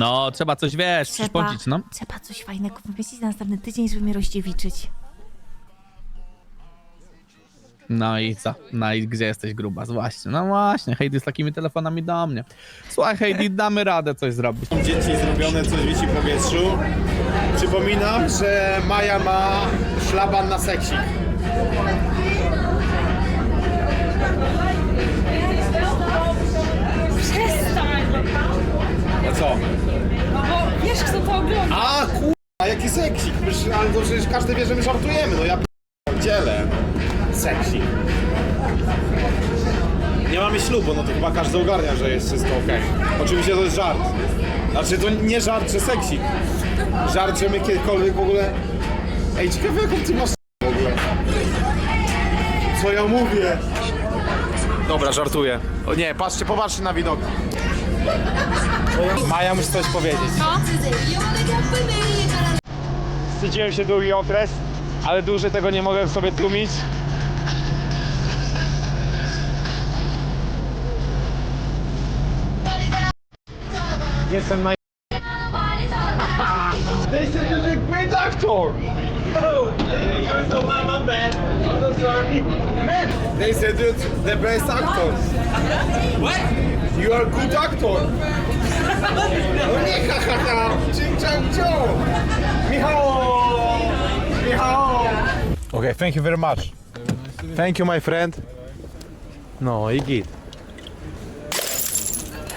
No, trzeba coś, wiesz, Trzeba, przyspodzić, no. trzeba coś fajnego wymyślić na następny tydzień, żeby mnie rozdziewiczyć. No i co? No i gdzie jesteś gruba? Właśnie, no właśnie, Heidi z takimi telefonami do mnie. Słuchaj, Heidi, damy radę coś zrobić. Dzieci zrobione, coś wisi w powietrzu. Przypominam, że Maja ma szlaban na seksik. Co? No bo wiesz kto to ogląda. A kurwa, jaki seksik? Przecież, ale to przecież każdy wie, że my żartujemy, no ja dzielę. Seksik. Nie mamy ślubu, no to chyba każdy ogarnia, że jest wszystko okej. Oczywiście to jest żart. Znaczy to nie żart, że seksik. Żart, że my kiedykolwiek w ogóle... Ej, ciekawe jaką ty masz w ogóle. Co ja mówię? Dobra, żartuję. O nie, patrzcie, popatrzcie na widok. Maja musi coś powiedzieć. Wstydziłem się długi okres, ale dłużej tego nie mogę sobie tłumić. Jestem na... They said you're a great actor! Oh, you're so my, my bad. I'm so sorry. They said you're the best actor. What? You are a good actor. No nie, ha, ha, ha. Ching, chang, chong. Michał! Michał! Okay, thank you very much. Thank you, my friend. No i git.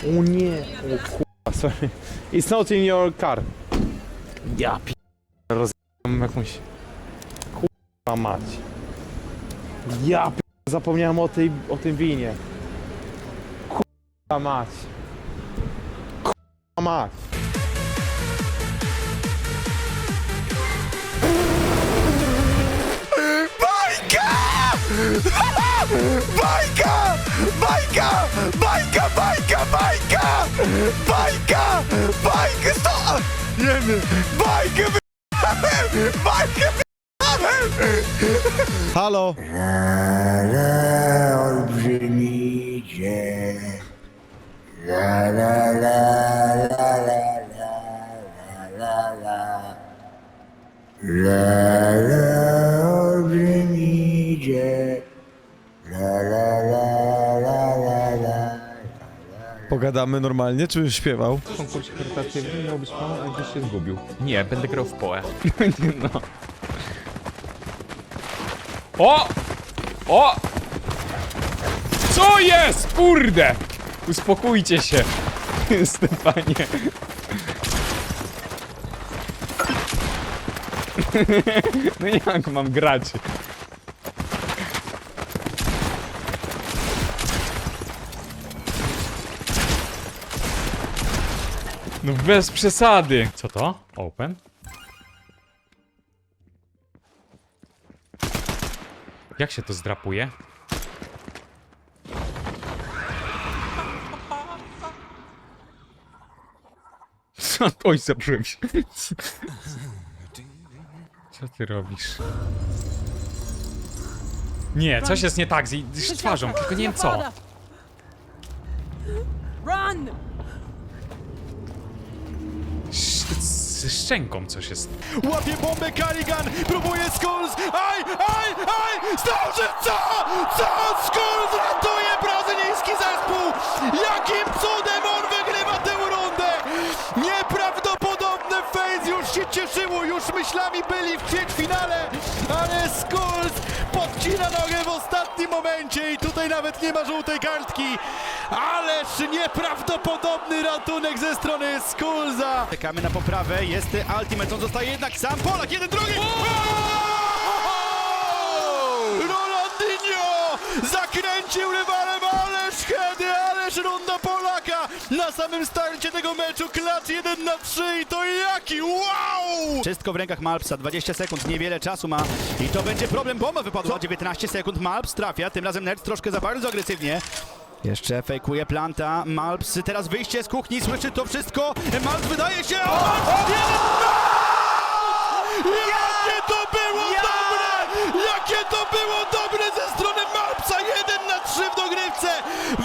O nie, o kurwa, sorry. It's not in your car. Ja p... rozjebam jakąś... Kurwa mać. Ja p... zapomniałem o, tej, o tym winie. Kurwa mać. Kurwa mać. Bajka! Bajka! Bajka! Bajka! Wy... Halo! olbrzymicie. La la la la la la la la la. La la Pogadamy normalnie, czy już śpiewał? konkurs charytatywny miał być pan, a gdzieś się zgubił. Nie, będę grał w połę. no. O! O! Co jest? Kurde! Uspokójcie się, Stefanie. No jak mam grać? No bez przesady. Co to? Open? Jak się to zdrapuje? Co? Oj, zabrzyłem się. Co ty robisz? Nie, coś jest nie tak z, jej- z twarzą, tylko nie wiem co. Run! Ze szczęką coś jest. Łapie bombę Karigan, próbuje Skulls, aj, aj, aj, zdąży, co? Co? Skulls ratuje brazylijski zespół! Jakim cudem on wygrywa się cieszyło, już myślami byli w ćwierćfinale, ale Skulls podcina nogę w ostatnim momencie i tutaj nawet nie ma żółtej kartki. Ależ nieprawdopodobny ratunek ze strony Skullza. Czekamy na poprawę, jest Ultimate, on zostaje jednak sam, Polak, jeden, drugi! Ronaldinho zakręcił rywalem, ależ samym starcie tego meczu, klacz 1 na 3 i to jaki, wow! Wszystko w rękach Malpsa, 20 sekund, niewiele czasu ma. I to będzie problem, bomba wypadła, 19 sekund, Malps trafia, tym razem Nets troszkę za bardzo agresywnie. Jeszcze fejkuje planta, Malps, teraz wyjście z kuchni, słyszy to wszystko, Malps wydaje się... O, Jakie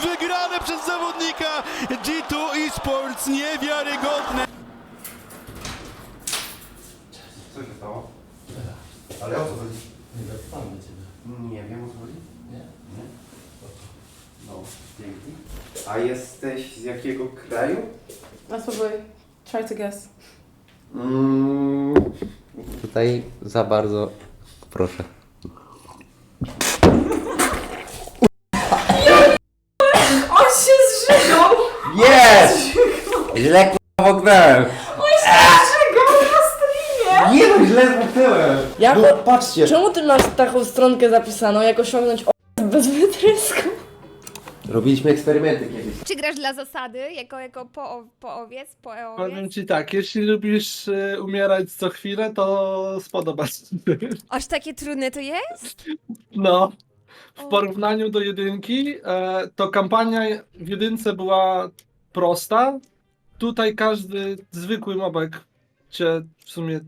wygrane przez zawodnika G2 Esports. Niewiarygodne. Co się stało? Ale o co chodzi? Nie wiem, o co chodzi. Nie? Nie? No, dzięki. A jesteś z jakiego kraju? That's probably. Try to guess. Mm, Tutaj za bardzo proszę. Źle k***ałem. Zżygał na streamie! Nie no, źle zmoknąłem. Jak- No, patrzcie. Czemu ty masz taką stronkę zapisaną, jak osiągnąć o bez wytrysku? Robiliśmy eksperymenty kiedyś. Czy grasz dla zasady, jako, jako po, poowiec, Powiem poowiec? ci tak, jeśli lubisz y, umierać co chwilę, to spodoba się. Aż takie trudne to jest? No. W porównaniu do jedynki, e, to kampania w jedynce była prosta. Tutaj każdy zwykły mobek cię w sumie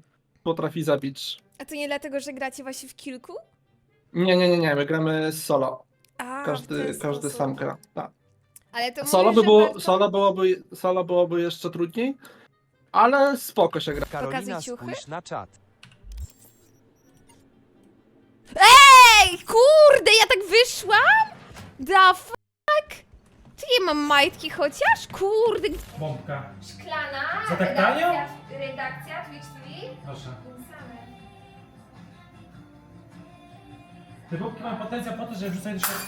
potrafi zabić. A to nie dlatego, że gracie właśnie w kilku? Nie, nie, nie, nie, my gramy solo. A, w ten Każdy, każdy sposób. sam gra. Tak. Ale to Solo, mówisz, by że było, warto- solo, byłoby, solo byłoby jeszcze trudniej, ale spoko się gra. Pokazuj ciuchy? na czat. Ej, kurde, ja tak wyszłam? The fuck? Czy ja mam majtki chociaż? Kurde. Bombka. Szklana, Za tak tanio? redakcja, redakcja Twitch TV. Proszę. Te bombki mają potencjał po to, że wrzucaj do środka.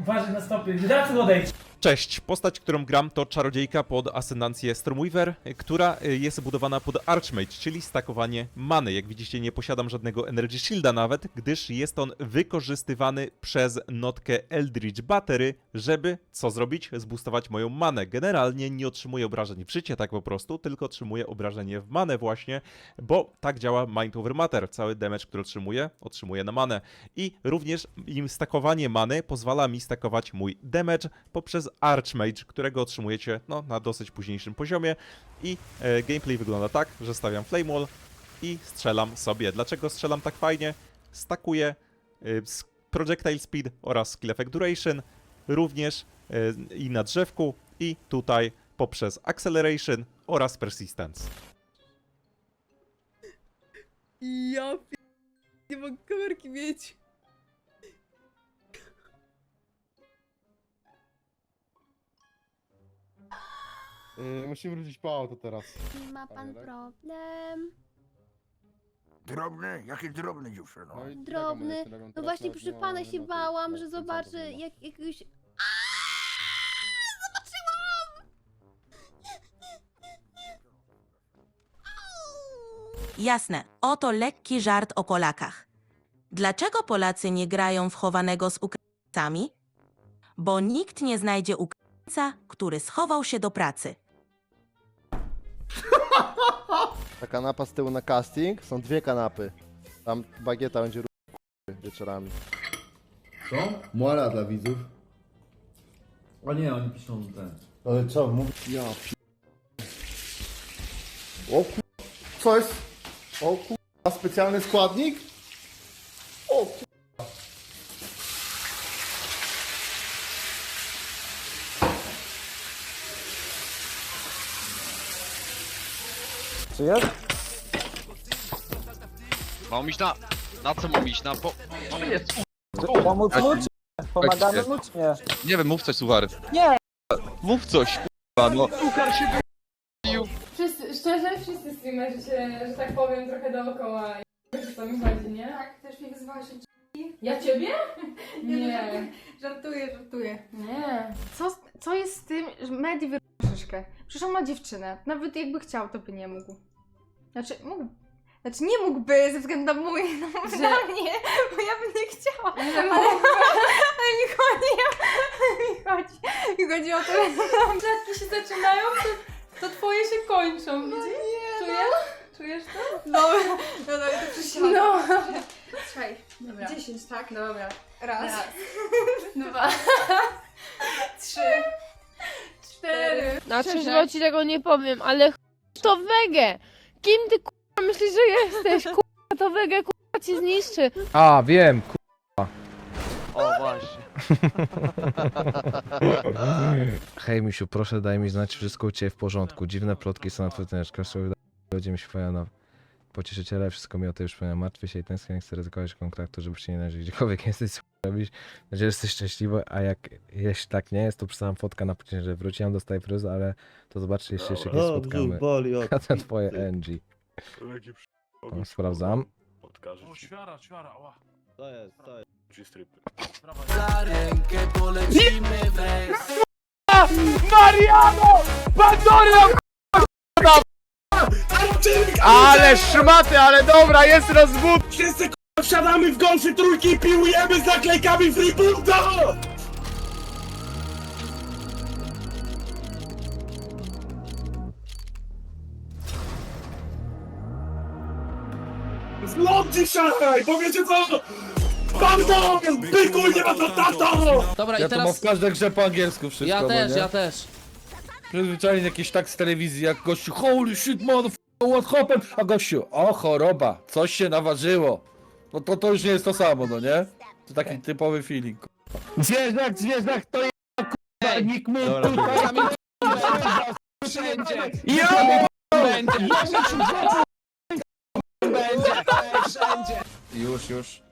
Uważaj na stopy. Wydawcy odejdź. Cześć, postać, którą gram to czarodziejka pod asendancję Stormweaver, która y, jest budowana pod Archmage, czyli stakowanie many. Jak widzicie nie posiadam żadnego Energy Shielda nawet, gdyż jest on wykorzystywany przez notkę Eldritch Battery, żeby co zrobić? Zboostować moją manę. Generalnie nie otrzymuję obrażeń w życie tak po prostu, tylko otrzymuję obrażenie w manę właśnie, bo tak działa Mind Over Matter. Cały damage, który otrzymuję, otrzymuję na manę. I również im stakowanie many pozwala mi stakować mój damage poprzez Archmage, którego otrzymujecie no, na dosyć późniejszym poziomie. I e, gameplay wygląda tak, że stawiam Flame Wall i strzelam sobie. Dlaczego strzelam tak fajnie? Stakuję e, Projectile Speed oraz Skill Effect Duration, również e, i na drzewku, i tutaj poprzez Acceleration oraz Persistence. Ja. Nie mogę kamerki mieć. Musimy wrócić po auto teraz. Ma pan problem? Drobny? Jakie drobne dziewczyno? No Drobny. No teraz właśnie, nawet proszę nie ma- pana, się ma- bałam, że końca zobaczę jak, jakiegoś... Aaaa! Zobaczyłam! Jasne, oto lekki żart o Polakach. Dlaczego Polacy nie grają w chowanego z Ukraińcami? Bo nikt nie znajdzie Ukraińca, który schował się do pracy. Ta kanapa z tyłu na casting, są dwie kanapy. Tam bagieta będzie r- wieczorami. Co? Moala dla widzów. O nie, oni piszą ten. Ale co, mówię? Ja pi... O ku... Co jest? O ku... A specjalny składnik? Czy jest? Mam iść na... Na co mam iść? Na po... Pomóc mu czy Pomagamy mu czy nie? Nie wiem, mów coś, suwary. Nie! Mów coś, k***a, no. Wszyscy, szczerze, wszyscy streamerzy się, że tak powiem, trochę dookoła. Wiesz co mi chodzi, nie? Tak, też mnie wyzwałaś Ja ciebie? Nie. Żartuję, żartuję. Nie. Co, co jest z tym, że Medi wy... troszeczkę. Przecież on ma dziewczynę. Nawet jakby chciał, to by nie mógł. Znaczy, mógł. Znaczy nie mógłby ze względu na mój, no, na mnie, bo ja bym nie chciała. Ale, ale mi chodzi, mi chodzi, mi chodzi o to, że klatki się zaczynają, to, to twoje się kończą, widzisz? Czujesz? Czujesz to? Dobra, no dobra, to przysiadam. No. Słuchaj, dobra. 10, tak? Dobra. Raz. Dwa. Trzy. Cztery. Na trzeźwo ci tego nie powiem, ale ch... to wege! Kim ty k***a myślisz, że jesteś? K***a to wege k***a ci zniszczy. A, wiem, O właśnie. Hej misiu, proszę daj mi znać, wszystko u ciebie w porządku. Dziwne plotki są na twoje tężko. Ludzie mi się na pocieszyciele, wszystko mi o tym już powiem. Martwię się i tęsknię, nie chcę ryzykować kontraktu, żeby się nie należeć gdziekolwiek jesteś, nadzieję, że jesteś szczęśliwy, a jak jeśli tak nie jest, to przesyłam fotka na później, że wróciłem do Cyprus, ale to zobaczcie jeszcze, jeszcze kiedyś spotkamy. A te twoje NG. O, sprawdzam. O, świara, świara, ła. To jest, to jest. Mariano! Pandoria! Ale szmaty, ale dobra, jest rozwód! Wszyscy wsiadamy w golfy trójki i piłujemy z naklejkami Freebooda! Zlot dzisiaj! Powiecie co? Pardon! Byku, nie ma tato! Dobra, Ja to mam w każdej grze po angielsku wszystko, Ja no też, nie? ja też. Przyzwyczajenie jakieś tak z telewizji, jak gościu Holy shit, motherfucker, what happened? A gościu, o choroba, coś się naważyło. No to, to już nie jest to samo, no nie? To taki typowy feeling. Zwierzak, zwierzak, to jest k***a, nikt mu tutaj... Wszędzie. Jo! Będzie. Będzie. Wszędzie. Już, już.